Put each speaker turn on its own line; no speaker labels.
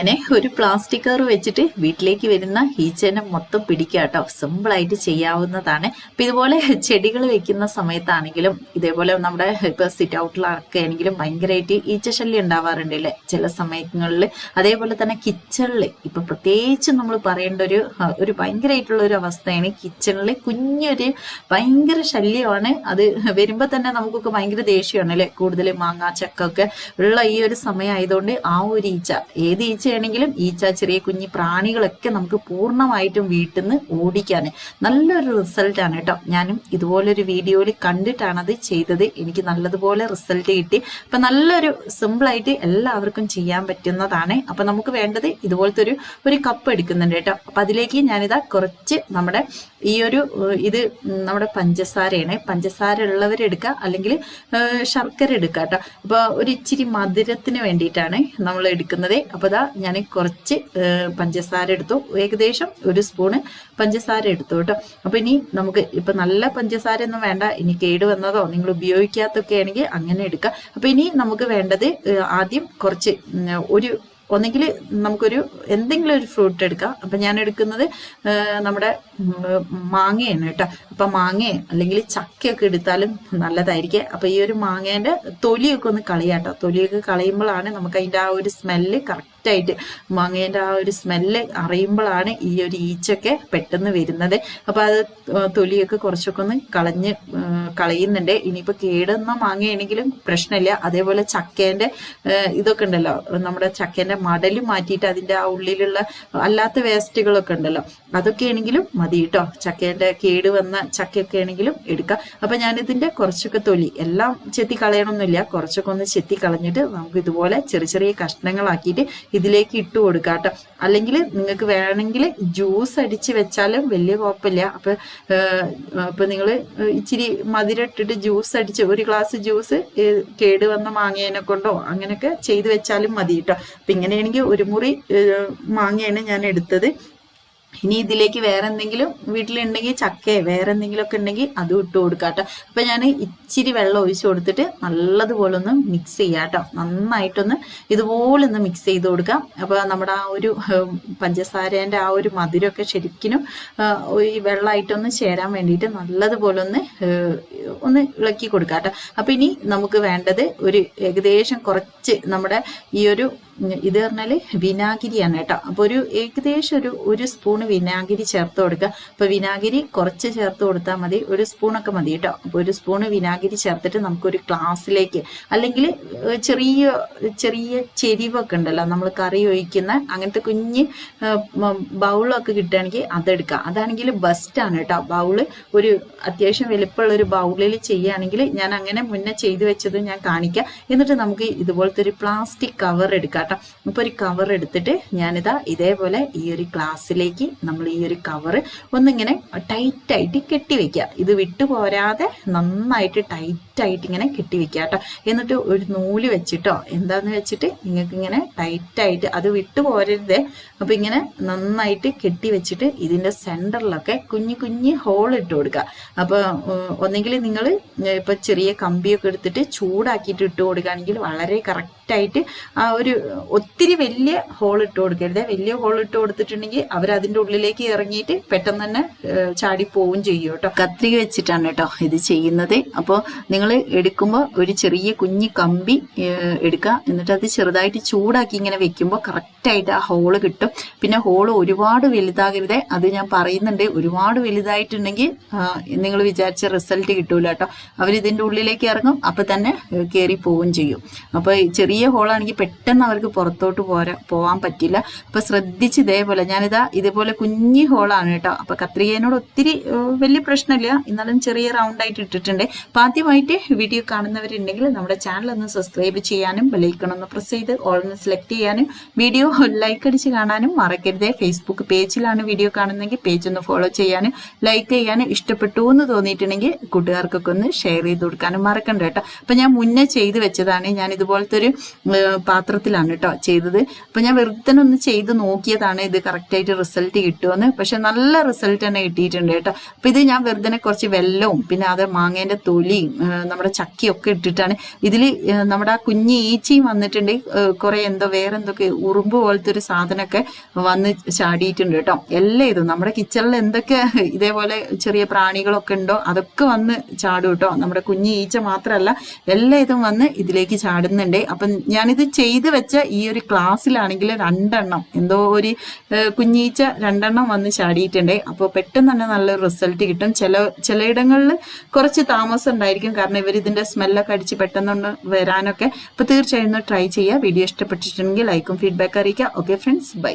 അങ്ങനെ ഒരു plastic cover വെച്ചിട്ട് വീട്ടിലേക്ക് വരുന്ന ഈച്ചേനെ മൊത്തം പിടിക്കുക കേട്ടോ. സിമ്പിളായിട്ട് ചെയ്യാവുന്നതാണ്. അപ്പം ഇതുപോലെ ചെടികൾ വെക്കുന്ന സമയത്താണെങ്കിലും ഇതേപോലെ നമ്മുടെ ഇപ്പോൾ സിറ്റ് ഔട്ടിലൊക്കെ ആണെങ്കിലും ഭയങ്കരമായിട്ട് ഈച്ചശല്യം ഉണ്ടാവാറുണ്ട് അല്ലേ? ചില സമയങ്ങളിൽ. അതേപോലെ തന്നെ കിച്ചണിൽ ഇപ്പം പ്രത്യേകിച്ച് നമ്മൾ പറയേണ്ട ഒരു ഒരു ഭയങ്കരമായിട്ടുള്ള ഒരു അവസ്ഥയാണ് കിച്ചണിൽ കുഞ്ഞൊരു ഭയങ്കര ശല്യമാണ്. അത് വരുമ്പോൾ തന്നെ നമുക്കൊക്കെ ഭയങ്കര ദേഷ്യമാണ് അല്ലേ? കൂടുതൽ മാങ്ങ ചക്ക ഒക്കെ ഉള്ള ഈ ഒരു സമയമായതുകൊണ്ട് ആ ഒരു ഈച്ച ഏത് ഈച്ചയാണെങ്കിലും ഈച്ച ചെറിയ കുഞ്ഞി പ്രാണികളൊക്കെ നമുക്ക് പൂർണമായിട്ടും വീട്ടിൽ നിന്ന് ഓടിക്കാൻ നല്ലൊരു റിസൾട്ട് ആണ് കേട്ടോ. ഞാനും ഇതുപോലൊരു വീഡിയോയിൽ കണ്ടിട്ടാണ് അത് ചെയ്തത്. എനിക്ക് നല്ലതുപോലെ റിസൾട്ട് കിട്ടി. അപ്പൊ നല്ലൊരു സിമ്പിളായിട്ട് എല്ലാവർക്കും ചെയ്യാൻ പറ്റുന്നതാണ്. അപ്പൊ നമുക്ക് വേണ്ടത് ഇതുപോലത്തെ ഒരു ഒരു കപ്പ് എടുക്കുന്നുണ്ട് കേട്ടോ. അപ്പൊ അതിലേക്ക് ഞാനിതാ കുറച്ച് നമ്മുടെ ഈ ഒരു ഇത് നമ്മുടെ പഞ്ചസാരയാണ്. പഞ്ചസാര ഉള്ളവരെടുക്കുക അല്ലെങ്കിൽ ശർക്കര എടുക്കുക കേട്ടോ. അപ്പോൾ ഒരു ഇച്ചിരി മധുരത്തിന് വേണ്ടിയിട്ടാണ് നമ്മൾ എടുക്കുന്നത്. അപ്പോൾ ഇതാ ഞാൻ കുറച്ച് പഞ്ചസാര എടുത്തു. ഏകദേശം ഒരു സ്പൂണ് പഞ്ചസാര എടുത്തു കേട്ടോ. അപ്പോൾ ഇനി നമുക്ക് ഇപ്പം നല്ല പഞ്ചസാര ഒന്നും വേണ്ട. ഇനി കേട് വന്നതോ നിങ്ങൾ ഉപയോഗിക്കാത്തൊക്കെ ആണെങ്കിൽ അങ്ങനെ എടുക്കുക അപ്പോൾ ഇനി നമുക്ക് വേണ്ടത് ആദ്യം കുറച്ച് ഒരു ഒന്നെങ്കിൽ നമുക്കൊരു എന്തെങ്കിലും ഒരു ഫ്രൂട്ട് എടുക്കാം. അപ്പം ഞാൻ എടുക്കുന്നത് നമ്മുടെ മാങ്ങയാണ് കേട്ടോ. അപ്പം മാങ്ങയോ അല്ലെങ്കിൽ ചക്കയൊക്കെ എടുത്താലും നല്ലതായിരിക്കും. അപ്പം ഈ ഒരു മാങ്ങേന്റെ തൊലിയൊക്കെ ഒന്ന് കളയാട്ടോ. തൊലിയൊക്കെ കളയുമ്പോഴാണ് നമുക്ക് അതിന്റെ ആ ഒരു സ്മെല്ല് കറക്റ്റായിട്ട് മാങ്ങേന്റെ ആ ഒരു സ്മെല്ല് അറിയുമ്പോഴാണ് ഈ ഒരു ഈച്ചൊക്കെ പെട്ടെന്ന് വരുന്നത്. അപ്പം അത് തൊലിയൊക്കെ കുറച്ചൊക്കെ ഒന്ന് കളഞ്ഞ് കളയുന്നുണ്ട്. ഇനിയിപ്പോൾ കേടുന്ന മാങ്ങയാണെങ്കിലും പ്രശ്നമില്ല. അതേപോലെ ചക്കേന്റെ ഇതൊക്കെ ഉണ്ടല്ലോ. നമ്മുടെ ചക്കേന്റെ മടൽ മാറ്റിയിട്ട് അതിന്റെ ആ ഉള്ളിലുള്ള അല്ലാത്ത വേസ്റ്റുകളൊക്കെ ഉണ്ടല്ലോ. അതൊക്കെ ആണെങ്കിലും മതി കേട്ടോ. ചക്കേന്റെ കേട് വന്ന ചക്കയൊക്കെ ആണെങ്കിലും എടുക്കാം. അപ്പം ഞാനിതിന്റെ കുറച്ചൊക്കെ തൊലി എല്ലാം ചെത്തി കളയണമെന്നില്ല കുറച്ചൊക്കെ ഒന്ന് ചെത്തി കളഞ്ഞിട്ട് നമുക്ക് ഇതുപോലെ ചെറിയ ചെറിയ കഷ്ണങ്ങളാക്കിയിട്ട് ഇതിലേക്ക് ഇട്ട് കൊടുക്കാം കേട്ടോ. അല്ലെങ്കിൽ നിങ്ങൾക്ക് വേണമെങ്കിൽ ജ്യൂസ് അടിച്ച് വെച്ചാലും വലിയ കുഴപ്പമില്ല. അപ്പം അപ്പം നിങ്ങൾ ഇച്ചിരി മധുരം ഇട്ടിട്ട് ജ്യൂസ് അടിച്ച് ഒരു ഗ്ലാസ് ജ്യൂസ് കേട് വന്ന മാങ്ങേനെ കൊണ്ടോ അങ്ങനെയൊക്കെ ചെയ്ത് വെച്ചാലും മതി കേട്ടോ. അപ്പം ഇങ്ങനെയാണെങ്കിൽ ഒരു മുറി മാങ്ങയാണ് ഞാൻ എടുത്തത്. ഇനി ഇതിലേക്ക് വേറെ എന്തെങ്കിലും വീട്ടിലുണ്ടെങ്കിൽ ചക്കയോ വേറെ എന്തെങ്കിലുമൊക്കെ ഉണ്ടെങ്കിൽ അതും ഇട്ട് കൊടുക്കാം കേട്ടോ. അപ്പം ഞാൻ ഇച്ചിരി വെള്ളം ഒഴിച്ച് കൊടുത്തിട്ട് നല്ലതുപോലെ ഒന്ന് മിക്സ് ചെയ്യാം കേട്ടോ. നന്നായിട്ടൊന്ന് ഇതുപോലെ ഒന്ന് മിക്സ് ചെയ്ത് കൊടുക്കാം. അപ്പോൾ നമ്മുടെ ആ ഒരു പഞ്ചസാരേന്റെ ആ ഒരു മധുരമൊക്കെ ശരിക്കും ഈ വെള്ളമായിട്ടൊന്ന് ചേരാൻ വേണ്ടിയിട്ട് നല്ലതുപോലെ ഒന്ന് ഒന്ന് ഇളക്കി കൊടുക്കാം കേട്ടോ. അപ്പം ഇനി നമുക്ക് വേണ്ടത് ഒരു ഏകദേശം കുറച്ച് നമ്മുടെ ഈ ഒരു ഇത് പറഞ്ഞാൽ വിനാഗിരിയാണ് കേട്ടോ. അപ്പോൾ ഒരു ഏകദേശം ഒരു ഒരു സ്പൂണ് വിനാഗിരി ചേർത്ത് കൊടുക്കുക. അപ്പോൾ വിനാഗിരി കുറച്ച് ചേർത്ത് കൊടുത്താൽ മതി. ഒരു സ്പൂണൊക്കെ മതി കേട്ടോ. അപ്പോൾ ഒരു സ്പൂണ് വിനാഗിരി ചേർത്തിട്ട് നമുക്കൊരു ഗ്ലാസ്സിലേക്ക് അല്ലെങ്കിൽ ചെറിയ ചെറിയ ചെരിവൊക്കെ ഉണ്ടല്ലോ നമ്മൾ കറി ഒഴിക്കുന്ന അങ്ങനത്തെ കുഞ്ഞ് ബൗളൊക്കെ കിട്ടുകയാണെങ്കിൽ അതെടുക്കുക. അതാണെങ്കിൽ ബെസ്റ്റാണ് കേട്ടോ. ബൗൾ ഒരു അത്യാവശ്യം വലിപ്പമുള്ള ഒരു ബൗളിൽ ചെയ്യുകയാണെങ്കിൽ ഞാൻ അങ്ങനെ മുന്നേ ചെയ്തു വെച്ചത് ഞാൻ കാണിക്കാം. എന്നിട്ട് നമുക്ക് ഇതുപോലത്തെ ഒരു പ്ലാസ്റ്റിക് കവർ എടുക്കാം കേട്ടോ അപ്പോൾ ഒരു കവർ എടുത്തിട്ട് ഞാനിതാ ഇതേപോലെ ഈ ഒരു ഗ്ലാസ്സിലേക്ക് നമ്മൾ ഈ ഒരു കവർ ഒന്നിങ്ങനെ ടൈറ്റായിട്ട് കെട്ടി വെക്കുക. ഇത് വിട്ടു പോരാതെ നന്നായിട്ട് ടൈറ്റായിട്ട് ഇങ്ങനെ കെട്ടി വെക്കുക കേട്ടോ. എന്നിട്ട് ഒരു നൂൽ വെച്ചിട്ടോ എന്താന്ന് വെച്ചിട്ട് നിങ്ങൾക്ക് ഇങ്ങനെ ടൈറ്റായിട്ട് അത് വിട്ടു പോരരുതേ. അപ്പോൾ ഇങ്ങനെ നന്നായിട്ട് കെട്ടി വെച്ചിട്ട് ഇതിന്റെ സെന്ററിലൊക്കെ കുഞ്ഞു കുഞ്ഞ് ഹോൾ ഇട്ട് കൊടുക്കുക. അപ്പോൾ ഒന്നെങ്കിൽ നിങ്ങൾ ഇപ്പോൾ ചെറിയ കമ്പിയൊക്കെ എടുത്തിട്ട് ചൂടാക്കിയിട്ട് ഇട്ട് കൊടുക്കുകയാണെങ്കിൽ വളരെ കറക്റ്റായിട്ട് ആ ഒരു ഒത്തിരി വലിയ ഹോൾ ഇട്ട് കൊടുക്കരുത്. വലിയ ഹോൾ ഇട്ട് കൊടുത്തിട്ടുണ്ടെങ്കിൽ അവർ അതിന്റെ ഉള്ളിലേക്ക് ഇറങ്ങിയിട്ട് പെട്ടെന്ന് തന്നെ ചാടി പോവുകയും ചെയ്യും കേട്ടോ. കത്രിക വെച്ചിട്ടാണ് കേട്ടോ ഇത് ചെയ്യുന്നത്. അപ്പോൾ നിങ്ങൾ എടുക്കുമ്പോൾ ഒരു ചെറിയ കുഞ്ഞി കമ്പി എടുക്കുക. എന്നിട്ട് അത് ചെറുതായിട്ട് ചൂടാക്കി ഇങ്ങനെ വെക്കുമ്പോൾ കറക്റ്റായിട്ട് ആ ഹോൾ കിട്ടും. പിന്നെ ഹോൾ ഒരുപാട് വലുതാകരുത്. അത് ഞാൻ പറയുന്നുണ്ട്. ഒരുപാട് വലുതായിട്ടുണ്ടെങ്കിൽ നിങ്ങൾ വിചാരിച്ച റിസൾട്ട് കിട്ടൂല. കേട്ടോ. അവർ ഇതിന്റെ ഉള്ളിലേക്ക് ഇറങ്ങും അപ്പം തന്നെ കയറി പോവുകയും ചെയ്യും. അപ്പോൾ ചെറിയ ഹോളാണെങ്കിൽ പെട്ടെന്ന് അവർക്ക് പുറത്തോട്ട് പോരാ പോകാൻ പറ്റില്ല. അപ്പോൾ ശ്രദ്ധിച്ച് ഇതേപോലെ ഞാനിതാ ഇതേപോലെ കുഞ്ഞി ഹോളാണ് കേട്ടോ. അപ്പോൾ കത്രികേനോട് ഒത്തിരി വലിയ പ്രശ്നമില്ല. എന്നാലും ചെറിയ റൗണ്ട് ആയിട്ട് ഇട്ടിട്ടുണ്ട്. അപ്പോൾ ആദ്യമായിട്ട് വീഡിയോ കാണുന്നവരുണ്ടെങ്കിൽ നമ്മുടെ ചാനൽ ഒന്ന് സബ്സ്ക്രൈബ് ചെയ്യാനും ബെലൈക്കൺ ഒന്ന് പ്രസ് ചെയ്ത് ഓൾ ഒന്ന് സെലക്ട് ചെയ്യാനും വീഡിയോ ലൈക്ക് അടിച്ച് കാണാനും മറക്കരുതേ. ഫേസ്ബുക്ക് പേജിലാണ് വീഡിയോ കാണുന്നതെങ്കിൽ പേജ് ഒന്ന് ഫോളോ ചെയ്യാനും ലൈക്ക് ചെയ്യാനും ഇഷ്ടപ്പെട്ടു എന്ന് തോന്നിയിട്ടുണ്ടെങ്കിൽ കൂട്ടുകാർക്കൊക്കെ ഒന്ന് ഷെയർ ചെയ്ത് കൊടുക്കാനും മറക്കണ്ട കേട്ടോ. അപ്പം ഞാൻ മുന്നേ ചെയ്ത് വെച്ചതാണ്. ഞാൻ ഇതുപോലത്തെ ഒരു പാത്രത്തിലാണ് കേട്ടോ ചെയ്തത്. അപ്പൊ ഞാൻ വെറുതെ ഒന്ന് ചെയ്ത് നോക്കിയതാണ് ഇത് കറക്റ്റായിട്ട് റിസൾട്ട് കിട്ടുമെന്ന് പക്ഷെ നല്ല റിസൾട്ട് തന്നെ കിട്ടിയിട്ടുണ്ട് കേട്ടോ. അപ്പൊ ഇത് ഞാൻ വെറുതെ കുറച്ച് വെല്ലവും പിന്നെ അത് മാങ്ങേന്റെ തൊലിയും നമ്മുടെ ചക്കിയൊക്കെ ഇട്ടിട്ടാണ്. ഇതിൽ നമ്മുടെ ആ കുഞ്ഞ് ഈച്ചയും വന്നിട്ടുണ്ട്. കുറേ എന്തോ വേറെ എന്തൊക്കെ ഉറുമ്പ് പോലത്തെ ഒരു സാധനമൊക്കെ വന്ന് ചാടിയിട്ടുണ്ട് കേട്ടോ. എല്ലാം ഇതും നമ്മുടെ കിച്ചണിൽ എന്തൊക്കെ ഇതേപോലെ ചെറിയ പ്രാണികളൊക്കെ ഉണ്ടോ അതൊക്കെ വന്ന് ചാടും കേട്ടോ. നമ്മുടെ കുഞ്ഞ് ഈച്ച മാത്രമല്ല എല്ലാ ഇതും വന്ന് ഇതിലേക്ക് ചാടുന്നുണ്ട്. അപ്പം ഞാനിത് ചെയ്ത് വെച്ച ഈ ഒരു ക്ലാസ്സിലാണെങ്കിൽ രണ്ടെണ്ണം എന്തോ ഒരു കുഞ്ഞീച്ച രണ്ടെണ്ണം വന്ന് ചാടിയിട്ടുണ്ട്. അപ്പോൾ പെട്ടെന്ന് തന്നെ നല്ലൊരു റിസൾട്ട് കിട്ടും. ചില ചിലയിടങ്ങളിൽ കുറച്ച് താമസം ഉണ്ടായിരിക്കും. കാരണം ഇവർ ഇതിന്റെ സ്മെല്ലൊക്കെ അടിച്ച് പെട്ടെന്ന് വരാനൊക്കെ. അപ്പോൾ തീർച്ചയായും ട്രൈ ചെയ്യുക. വീഡിയോ ഇഷ്ടപ്പെട്ടിട്ടുണ്ടെങ്കിൽ ലൈക്കും ഫീഡ്ബാക്ക് അറിയിക്കുക. Okay friends bye.